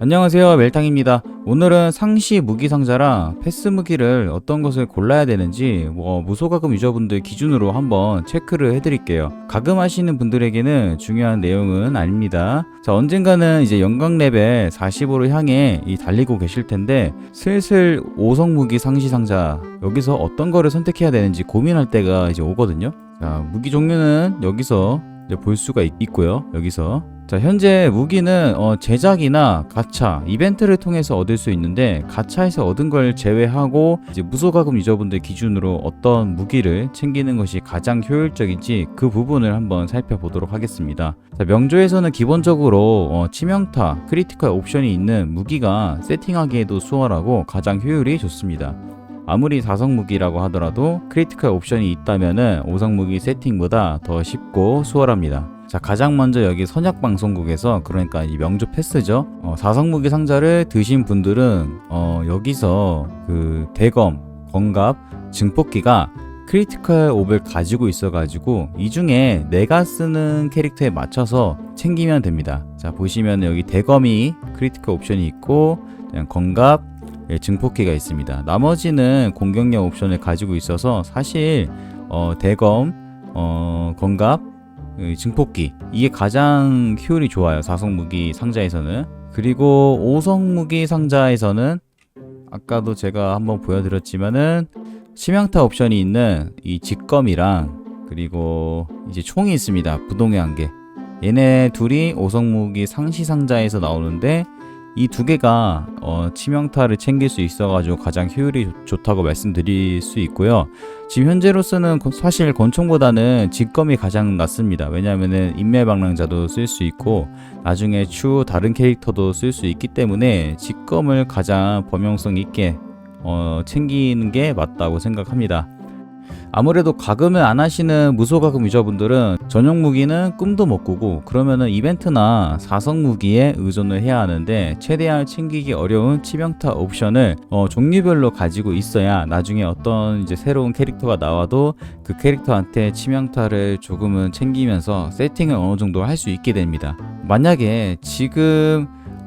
안녕하세요 멜탕입니다. 오늘은 상시 무기 상자랑 패스 무기를 어떤 것을 골라야 되는지 뭐 무소가금 유저분들 기준으로 한번 체크를 해드릴게요. 가금하시는 분들에게는 중요한 내용은 아닙니다. 자 언젠가는 이제 영광 레벨 45로 향해 이 달리고 계실 텐데 슬슬 5성 무기 상시 상자 여기서 어떤 거를 선택해야 되는지 고민할 때가 이제 오거든요. 자 무기 종류는 여기서 볼 수가 있, 있고요 여기서 자, 현재 무기는 어, 제작이나 가차, 이벤트를 통해서 얻을 수 있는데 가차에서 얻은 걸 제외하고 이제 무소가금 유저분들 기준으로 어떤 무기를 챙기는 것이 가장 효율적인지 그 부분을 한번 살펴보도록 하겠습니다. 자, 명조에서는 기본적으로 어, 치명타, 크리티컬 옵션이 있는 무기가 세팅하기에도 수월하고 가장 효율이 좋습니다. 아무리 4성 무기라고 하더라도 크리티컬 옵션이 있다면은 5성 무기 세팅보다 더 쉽고 수월합니다. 자 가장 먼저 여기 선약 방송국에서 그러니까 이 명조 패스죠. 어, 4성 무기 상자를 드신 분들은 어, 여기서 그 대검, 건갑, 증폭기가 크리티컬 옵을 가지고 있어가지고 이 중에 내가 쓰는 캐릭터에 맞춰서 챙기면 됩니다. 자 보시면 여기 대검이 크리티컬 옵션이 있고 건갑, 예, 증폭기가 있습니다. 나머지는 공격력 옵션을 가지고 있어서 사실 어, 대검, 어, 건갑, 이 증폭기 이게 가장 효율이 좋아요. 4성 무기 상자에서는 그리고 5성 무기 상자에서는 아까도 제가 한번 보여드렸지만은 치명타 옵션이 있는 이 직검이랑 그리고 이제 총이 있습니다. 부동의 한계 얘네 둘이 5성 무기 상시 상자에서 나오는데 이 두 개가 어, 치명타를 챙길 수 있어가지고 가장 효율이 좋- 좋다고 말씀드릴 수 있고요. 지금 현재로서는 건- 사실 권총보다는 직검이 가장 낫습니다. 왜냐하면은 인매방랑자도 쓸 수 있고 나중에 추후 다른 캐릭터도 쓸 수 있기 때문에 직검을 가장 범용성 있게 어, 챙기는 게 맞다고 생각합니다. 아무래도 가금을 안 하시는 무소가금 유저분들은 전용 무기는 꿈도 못 꾸고 그러면은 이벤트나 사성 무기에 의존을 해야 하는데 최대한 챙기기 어려운 치명타 옵션을 어, 종류별로 가지고 있어야 나중에 어떤 이제 새로운 캐릭터가 나와도 그 캐릭터한테 치명타를 조금은 챙기면서 세팅을 어느 정도 할 수 있게 됩니다. 만약에 지금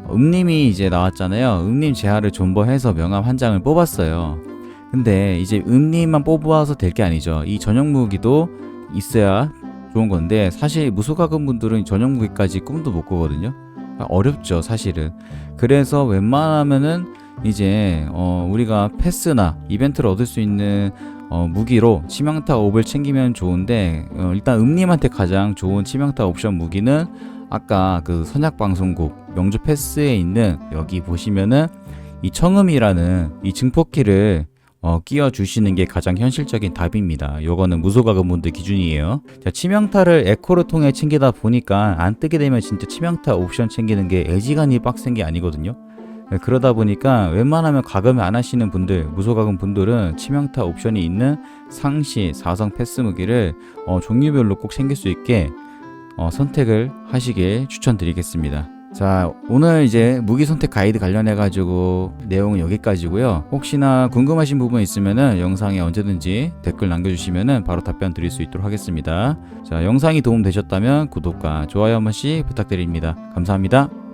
음님이 이제 나왔잖아요. 음님 재화를 존버해서 명함 한 장을 뽑았어요. 근데 이제 음님만 뽑아서 될 게 아니죠. 이 전용 무기도 있어야 좋은 건데 사실 무소가금 분들은 전용 무기까지 꿈도 못 꾸거든요. 어렵죠, 사실은. 그래서 웬만하면은 이제 어 우리가 패스나 이벤트를 얻을 수 있는 어 무기로 치명타 옵을 챙기면 좋은데 어 일단 음님한테 가장 좋은 치명타 옵션 무기는 아까 그 선약 방송국 명주 패스에 있는 여기 보시면은 이 청음이라는 이 증폭키를 어, 끼워 주시는 게 가장 현실적인 답입니다. 요거는 무소가금 분들 기준이에요. 자, 치명타를 에코를 통해 챙기다 보니까 안 뜨게 되면 진짜 치명타 옵션 챙기는 게 애지간히 빡센 게 아니거든요. 네, 그러다 보니까 웬만하면 가금을 안 하시는 분들, 무소가금 분들은 치명타 옵션이 있는 상시, 사성 패스 무기를 어, 종류별로 꼭 챙길 수 있게 어, 선택을 하시길 추천드리겠습니다. 자, 오늘 이제 무기 선택 가이드 관련해 가지고 내용은 여기까지고요. 혹시나 궁금하신 부분 있으면은 영상에 언제든지 댓글 남겨 주시면은 바로 답변 드릴 수 있도록 하겠습니다. 자, 영상이 도움 되셨다면 구독과 좋아요 한 번씩 부탁드립니다. 감사합니다.